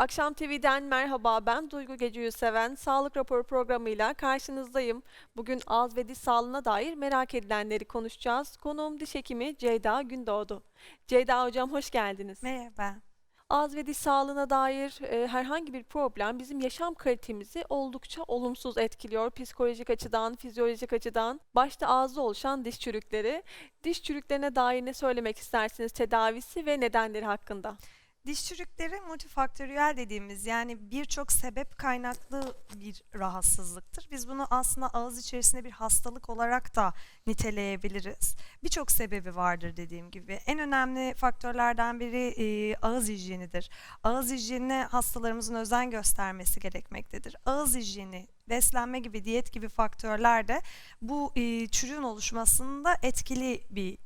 Akşam TV'den merhaba. Ben Duygu Gece'yi seven Sağlık Raporu programıyla karşınızdayım. Bugün ağız ve diş sağlığına dair merak edilenleri konuşacağız. Konuğum diş hekimi Ceyda Gündoğdu. Ceyda hocam hoş geldiniz. Merhaba. Ağız ve diş sağlığına dair e, herhangi bir problem bizim yaşam kalitemizi oldukça olumsuz etkiliyor. Psikolojik açıdan, fizyolojik açıdan. Başta ağızda oluşan diş çürükleri. Diş çürüklerine dair ne söylemek istersiniz tedavisi ve nedenleri hakkında? Diş çürükleri multifaktöriyel dediğimiz yani birçok sebep kaynaklı bir rahatsızlıktır. Biz bunu aslında ağız içerisinde bir hastalık olarak da niteleyebiliriz. Birçok sebebi vardır dediğim gibi. En önemli faktörlerden biri e, ağız hijyenidir. Ağız hijyenine hastalarımızın özen göstermesi gerekmektedir. Ağız hijyeni, beslenme gibi, diyet gibi faktörler de bu e, çürüğün oluşmasında etkili bir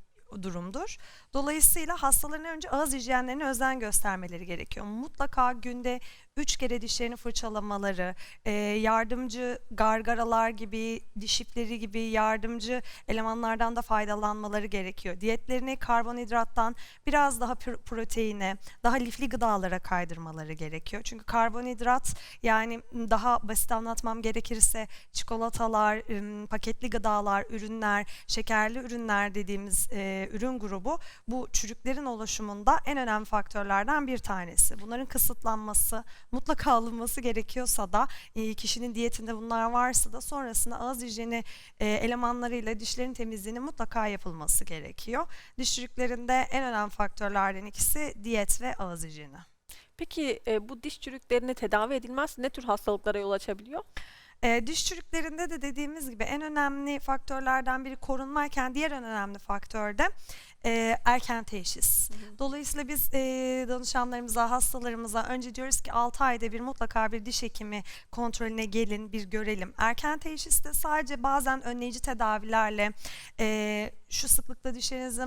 durumdur. Dolayısıyla hastaların önce ağız hijyenlerine özen göstermeleri gerekiyor. Mutlaka günde 3 kere dişlerini fırçalamaları, e, yardımcı gargaralar gibi, diş ipleri gibi yardımcı elemanlardan da faydalanmaları gerekiyor. Diyetlerini karbonhidrattan biraz daha pr- proteine, daha lifli gıdalara kaydırmaları gerekiyor. Çünkü karbonhidrat yani daha basit anlatmam gerekirse çikolatalar, paketli gıdalar, ürünler, şekerli ürünler dediğimiz e, ürün grubu bu çürüklerin oluşumunda en önemli faktörlerden bir tanesi. Bunların kısıtlanması, mutlaka alınması gerekiyorsa da e, kişinin diyetinde bunlar varsa da sonrasında ağız hijyeni e, elemanlarıyla dişlerin temizliğinin mutlaka yapılması gerekiyor. Diş çürüklerinde en önemli faktörlerden ikisi diyet ve ağız hijyeni. Peki e, bu diş çürüklerini tedavi edilmezse ne tür hastalıklara yol açabiliyor? E, diş çürüklerinde de dediğimiz gibi en önemli faktörlerden biri korunmayken diğer en önemli faktör de e, erken teşhis. Dolayısıyla biz e, danışanlarımıza, hastalarımıza önce diyoruz ki 6 ayda bir mutlaka bir diş hekimi kontrolüne gelin, bir görelim. Erken teşhiste sadece bazen önleyici tedavilerle e, şu sıklıkta dişlerinizi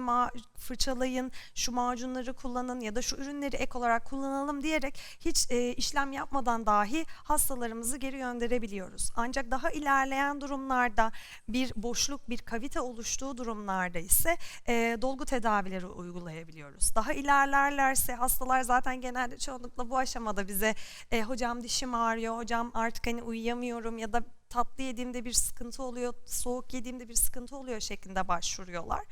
fırçalayın, şu macunları kullanın ya da şu ürünleri ek olarak kullanalım diyerek hiç e, işlem yapmadan dahi hastalarımızı geri gönderebiliyoruz. Ancak daha ilerleyen durumlarda bir boşluk, bir kavite oluştuğu durumlarda ise e, dolgu tedavileri uygulayabiliyoruz. Daha ilerlerlerse hastalar zaten genelde çoğunlukla bu aşamada bize e, hocam dişim ağrıyor, hocam artık hani uyuyamıyorum ya da tatlı yediğimde bir sıkıntı oluyor, soğuk yediğimde bir sıkıntı oluyor şeklinde başvuruyorlar.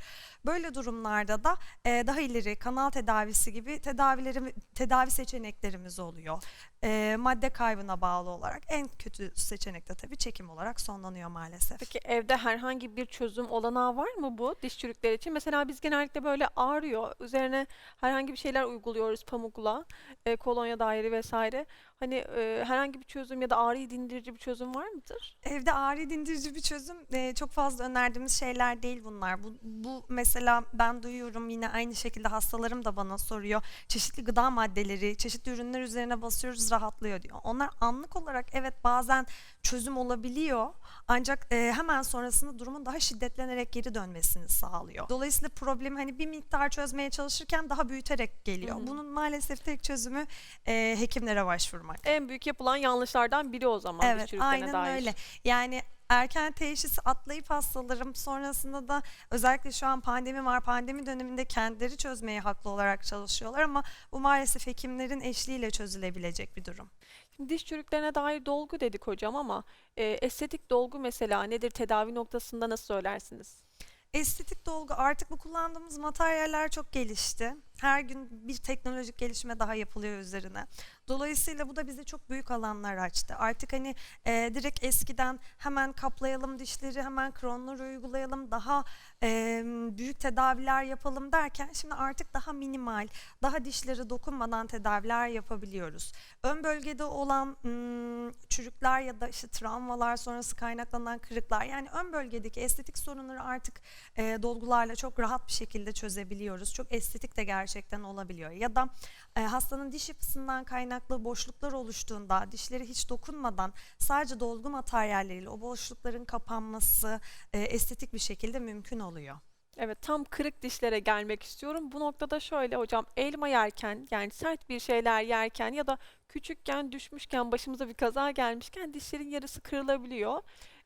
Böyle durumlarda da e, daha ileri kanal tedavisi gibi tedavileri, tedavi seçeneklerimiz oluyor. E, madde kaybına bağlı olarak en kötü seçenek de tabii çekim olarak sonlanıyor maalesef. Peki evde herhangi bir çözüm olanağı var mı bu diş çürükleri için? Mesela biz genellikle böyle ağrıyor. Üzerine herhangi bir şeyler uyguluyoruz pamukla, e, kolonya dairi vesaire. Hani e, herhangi bir çözüm ya da ağrıyı dindirici bir çözüm var mıdır? Evde ağrı dindirici bir çözüm e, çok fazla önerdiğimiz şeyler değil bunlar. Bu, bu mesela ben duyuyorum yine aynı şekilde hastalarım da bana soruyor. Çeşitli gıda maddeleri, çeşitli ürünler üzerine basıyoruz rahatlıyor diyor. Onlar anlık olarak evet bazen çözüm olabiliyor ancak e, hemen sonrasında durumun daha şiddetlenerek geri dönmesini sağlıyor. Dolayısıyla problemi hani bir miktar çözmeye çalışırken daha büyüterek geliyor. Hı hı. Bunun maalesef tek çözümü e, hekimlere başvurmak. En büyük yapılan yanlışlardan biri o zaman Evet, aynen dair. öyle. Yani erken teşhisi atlayıp hastalarım sonrasında da özellikle şu an pandemi var. Pandemi döneminde kendileri çözmeye haklı olarak çalışıyorlar ama bu maalesef hekimlerin eşliğiyle çözülebilecek bir durum. Şimdi diş çürüklerine dair dolgu dedik hocam ama e, estetik dolgu mesela nedir? Tedavi noktasında nasıl söylersiniz? Estetik dolgu artık bu kullandığımız materyaller çok gelişti. Her gün bir teknolojik gelişme daha yapılıyor üzerine. Dolayısıyla bu da bize çok büyük alanlar açtı. Artık hani e, direkt eskiden hemen kaplayalım dişleri, hemen kronları uygulayalım, daha e, büyük tedaviler yapalım derken şimdi artık daha minimal, daha dişlere dokunmadan tedaviler yapabiliyoruz. Ön bölgede olan mm, çürükler ya da işte travmalar sonrası kaynaklanan kırıklar yani ön bölgedeki estetik sorunları artık e, dolgularla çok rahat bir şekilde çözebiliyoruz. Çok estetik de gerçekten olabiliyor. Ya da e, hastanın diş yapısından kaynaklı boşluklar oluştuğunda dişleri hiç dokunmadan sadece dolgu materyalleriyle o boşlukların kapanması e, estetik bir şekilde mümkün oluyor. Evet, tam kırık dişlere gelmek istiyorum. Bu noktada şöyle hocam, elma yerken yani sert bir şeyler yerken ya da küçükken düşmüşken başımıza bir kaza gelmişken dişlerin yarısı kırılabiliyor.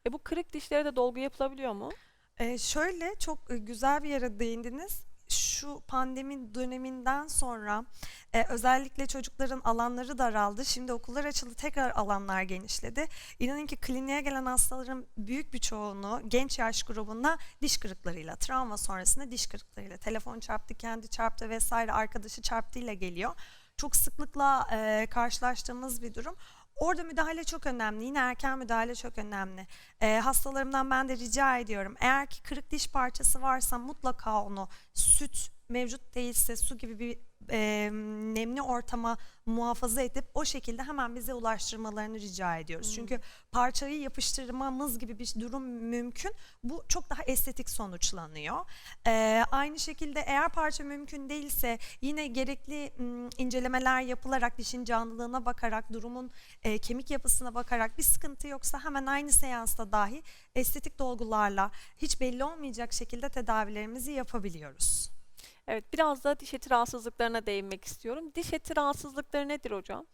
E, bu kırık dişlere de dolgu yapılabiliyor mu? E, şöyle çok e, güzel bir yere değindiniz. Şu pandemi döneminden sonra e, özellikle çocukların alanları daraldı. Şimdi okullar açıldı, tekrar alanlar genişledi. İnanın ki kliniğe gelen hastaların büyük bir çoğunluğu genç yaş grubunda diş kırıklarıyla, travma sonrasında diş kırıklarıyla, telefon çarptı, kendi çarptı vesaire arkadaşı çarptığıyla geliyor. Çok sıklıkla e, karşılaştığımız bir durum. Orada müdahale çok önemli. Yine erken müdahale çok önemli. E, hastalarımdan ben de rica ediyorum. Eğer ki kırık diş parçası varsa mutlaka onu süt mevcut değilse su gibi bir e, nemli ortama muhafaza edip o şekilde hemen bize ulaştırmalarını rica ediyoruz. Çünkü parçayı yapıştırmamız gibi bir durum mümkün. Bu çok daha estetik sonuçlanıyor. E, aynı şekilde eğer parça mümkün değilse yine gerekli m, incelemeler yapılarak dişin canlılığına bakarak durumun e, kemik yapısına bakarak bir sıkıntı yoksa hemen aynı seansta dahi estetik dolgularla hiç belli olmayacak şekilde tedavilerimizi yapabiliyoruz. Evet, biraz da diş eti rahatsızlıklarına değinmek istiyorum. Diş eti rahatsızlıkları nedir hocam?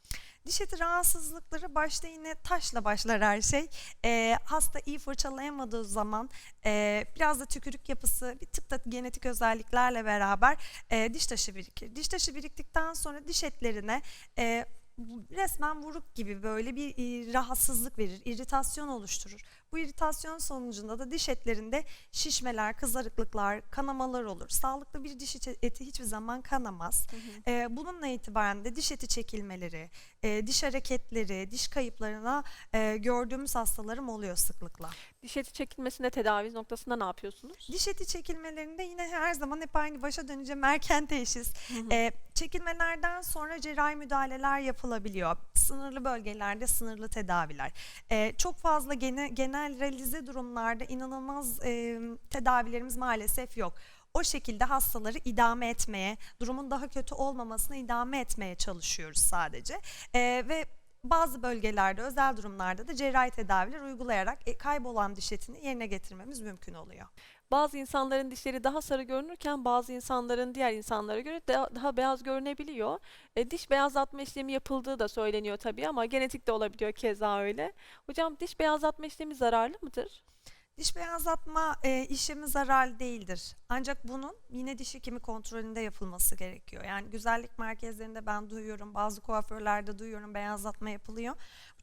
Diş eti rahatsızlıkları başta yine taşla başlar her şey. Ee, hasta iyi fırçalayamadığı zaman e, biraz da tükürük yapısı bir tık da genetik özelliklerle beraber e, diş taşı birikir. Diş taşı biriktikten sonra diş etlerine e, resmen vuruk gibi böyle bir e, rahatsızlık verir, iritasyon oluşturur. Bu iritasyon sonucunda da diş etlerinde şişmeler, kızarıklıklar, kanamalar olur. Sağlıklı bir diş eti hiçbir zaman kanamaz. Ee, bununla itibaren de diş eti çekilmeleri, e, diş hareketleri, diş kayıplarına e, gördüğümüz hastalarım oluyor sıklıkla. Diş eti çekilmesinde tedavi noktasında ne yapıyorsunuz? Diş eti çekilmelerinde yine her zaman hep aynı başa döneceğim erken teşhis. Ee, çekilmelerden sonra cerrahi müdahaleler yapılabiliyor. Sınırlı bölgelerde sınırlı tedaviler. Ee, çok fazla gene, generalize durumlarda inanılmaz e, tedavilerimiz maalesef yok. O şekilde hastaları idame etmeye, durumun daha kötü olmamasını idame etmeye çalışıyoruz sadece. Ee, ve bazı bölgelerde, özel durumlarda da cerrahi tedaviler uygulayarak e, kaybolan diş etini yerine getirmemiz mümkün oluyor. Bazı insanların dişleri daha sarı görünürken bazı insanların diğer insanlara göre daha, beyaz görünebiliyor. E, diş beyazlatma işlemi yapıldığı da söyleniyor tabii ama genetik de olabiliyor keza öyle. Hocam diş beyazlatma işlemi zararlı mıdır? Diş beyazlatma e, işlemi zararlı değildir. Ancak bunun yine diş hekimi kontrolünde yapılması gerekiyor. Yani güzellik merkezlerinde ben duyuyorum, bazı kuaförlerde duyuyorum beyazlatma yapılıyor.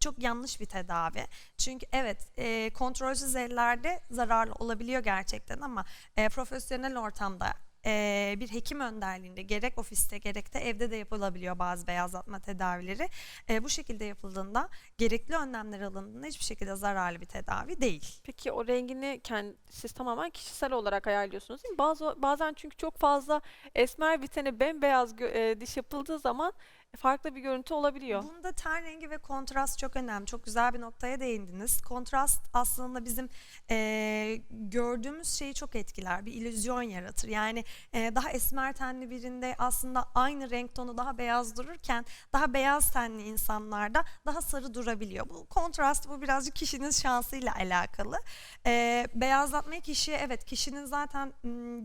Çok yanlış bir tedavi. Çünkü evet e, kontrolsüz ellerde zararlı olabiliyor gerçekten ama e, profesyonel ortamda e, bir hekim önderliğinde gerek ofiste gerek de evde de yapılabiliyor bazı beyazlatma tedavileri. E, bu şekilde yapıldığında gerekli önlemler alındığında hiçbir şekilde zararlı bir tedavi değil. Peki o rengini kend, siz tamamen kişisel olarak ayarlıyorsunuz değil mi? Bazı, bazen çünkü çok fazla esmer bir tane bembeyaz e, diş yapıldığı zaman farklı bir görüntü olabiliyor. Bunda ten rengi ve kontrast çok önemli. Çok güzel bir noktaya değindiniz. Kontrast aslında bizim eee, gördüğümüz şeyi çok etkiler. Bir illüzyon yaratır. Yani eee, daha esmer tenli birinde aslında aynı renk tonu daha beyaz dururken daha beyaz tenli insanlarda daha sarı durabiliyor. Bu kontrast bu birazcık kişinin şansıyla alakalı. Eee, beyazlatmayı kişiye evet kişinin zaten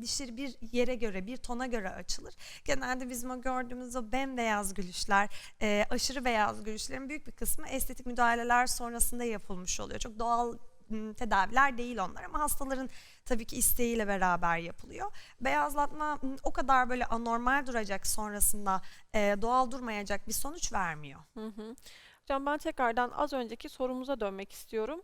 dişleri bir yere göre bir tona göre açılır. Genelde bizim o gördüğümüz o bembeyaz gülüşler, e, aşırı beyaz gülüşlerin büyük bir kısmı estetik müdahaleler sonrasında yapılmış oluyor. Çok doğal m, tedaviler değil onlar ama hastaların tabii ki isteğiyle beraber yapılıyor. Beyazlatma m, o kadar böyle anormal duracak sonrasında e, doğal durmayacak bir sonuç vermiyor. Hı hı. Hocam ben tekrardan az önceki sorumuza dönmek istiyorum.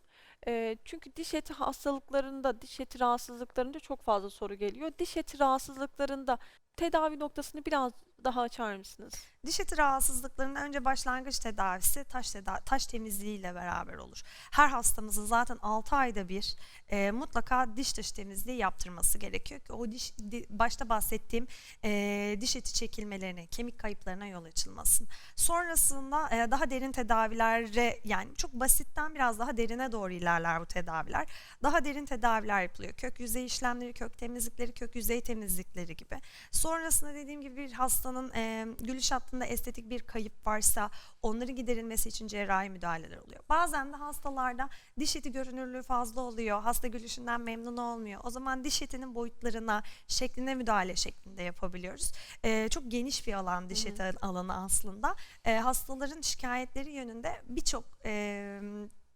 Eee, çünkü diş eti hastalıklarında, diş eti rahatsızlıklarında çok fazla soru geliyor. Diş eti rahatsızlıklarında tedavi noktasını biraz daha açar mısınız? Diş eti rahatsızlıklarının önce başlangıç tedavisi taş, teda taş temizliğiyle beraber olur. Her hastamızın zaten 6 ayda bir e, mutlaka diş taşı temizliği yaptırması gerekiyor ki o diş di- başta bahsettiğim e, diş eti çekilmelerine, kemik kayıplarına yol açılmasın. Sonrasında e, daha derin tedavilere yani çok basitten biraz daha derine doğru ilerler bu tedaviler. Daha derin tedaviler yapılıyor. Kök yüzey işlemleri, kök temizlikleri, kök yüzey temizlikleri gibi. Sonrasında dediğim gibi bir hastanın e, gülüş hattında estetik bir kayıp varsa onların giderilmesi için cerrahi müdahaleler oluyor. Bazen de hastalarda diş eti görünürlüğü fazla oluyor. Hasta gülüşünden memnun olmuyor. O zaman diş etinin boyutlarına, şekline müdahale şeklinde yapabiliyoruz. E, çok geniş bir alan diş Hı hı. eti alanı aslında. E, hastaların şikayetleri yönünde birçok e,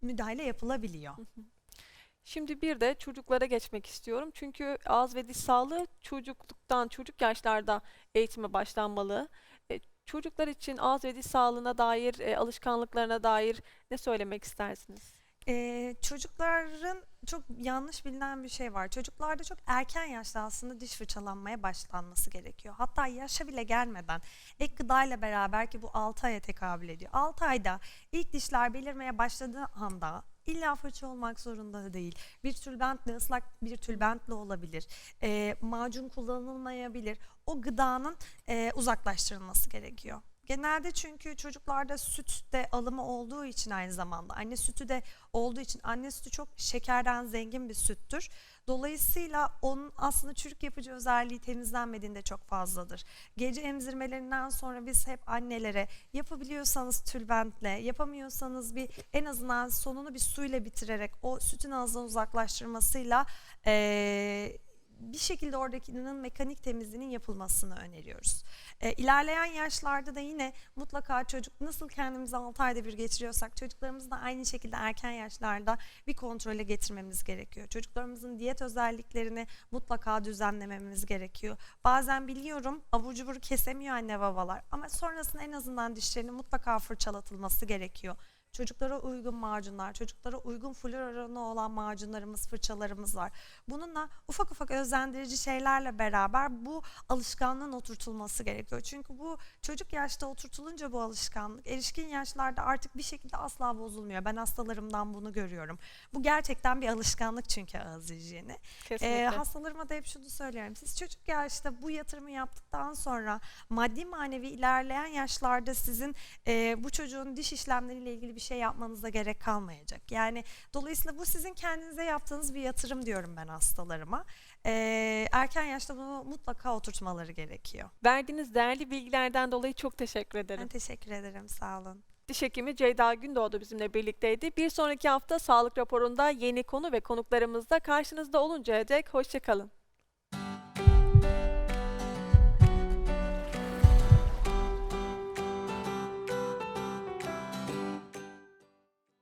müdahale yapılabiliyor. Şimdi bir de çocuklara geçmek istiyorum. Çünkü ağız ve diş sağlığı çocukluktan, çocuk yaşlarda eğitime başlanmalı. E, çocuklar için ağız ve diş sağlığına dair, e, alışkanlıklarına dair ne söylemek istersiniz? Ee, çocukların çok yanlış bilinen bir şey var. Çocuklarda çok erken yaşta aslında diş fırçalanmaya başlanması gerekiyor. Hatta yaşa bile gelmeden ek gıdayla beraber ki bu 6 aya tekabül ediyor. 6 ayda ilk dişler belirmeye başladığı anda illa fırça olmak zorunda değil. Bir tülbentle ıslak bir tülbentle olabilir. Ee, macun kullanılmayabilir. O gıdanın e, uzaklaştırılması gerekiyor. Genelde çünkü çocuklarda süt de alımı olduğu için aynı zamanda anne sütü de olduğu için anne sütü çok şekerden zengin bir süttür. Dolayısıyla onun aslında çürük yapıcı özelliği temizlenmediğinde çok fazladır. Gece emzirmelerinden sonra biz hep annelere yapabiliyorsanız tülbentle, yapamıyorsanız bir en azından sonunu bir suyla bitirerek o sütün ağızdan uzaklaştırmasıyla eee, bir şekilde oradakinin mekanik temizliğinin yapılmasını öneriyoruz. E, ilerleyen yaşlarda da yine mutlaka çocuk nasıl kendimizi 6 ayda bir geçiriyorsak çocuklarımızı da aynı şekilde erken yaşlarda bir kontrole getirmemiz gerekiyor. Çocuklarımızın diyet özelliklerini mutlaka düzenlememiz gerekiyor. Bazen biliyorum abur cubur kesemiyor anne babalar ama sonrasında en azından dişlerinin mutlaka fırçalatılması gerekiyor. Çocuklara uygun macunlar, çocuklara uygun flor oranı olan macunlarımız, fırçalarımız var. Bununla ufak ufak özendirici şeylerle beraber bu alışkanlığın oturtulması gerekiyor. Çünkü bu çocuk yaşta oturtulunca bu alışkanlık erişkin yaşlarda artık bir şekilde asla bozulmuyor. Ben hastalarımdan bunu görüyorum. Bu gerçekten bir alışkanlık çünkü ağız hijyeni. Kesinlikle. Ee, hastalarıma da hep şunu söylüyorum. Siz çocuk yaşta bu yatırımı yaptıktan sonra maddi manevi ilerleyen yaşlarda sizin e, bu çocuğun diş işlemleriyle ilgili bir şey yapmanıza gerek kalmayacak. Yani dolayısıyla bu sizin kendinize yaptığınız bir yatırım diyorum ben hastalarıma. Ee, erken yaşta bunu mutlaka oturtmaları gerekiyor. Verdiğiniz değerli bilgilerden dolayı çok teşekkür Ben ederim. teşekkür ederim. Sağ olun. Diş hekimi Ceyda Gündoğdu bizimle birlikteydi. Bir sonraki hafta sağlık raporunda yeni konu ve konuklarımızla karşınızda oluncaya dek hoşçakalın.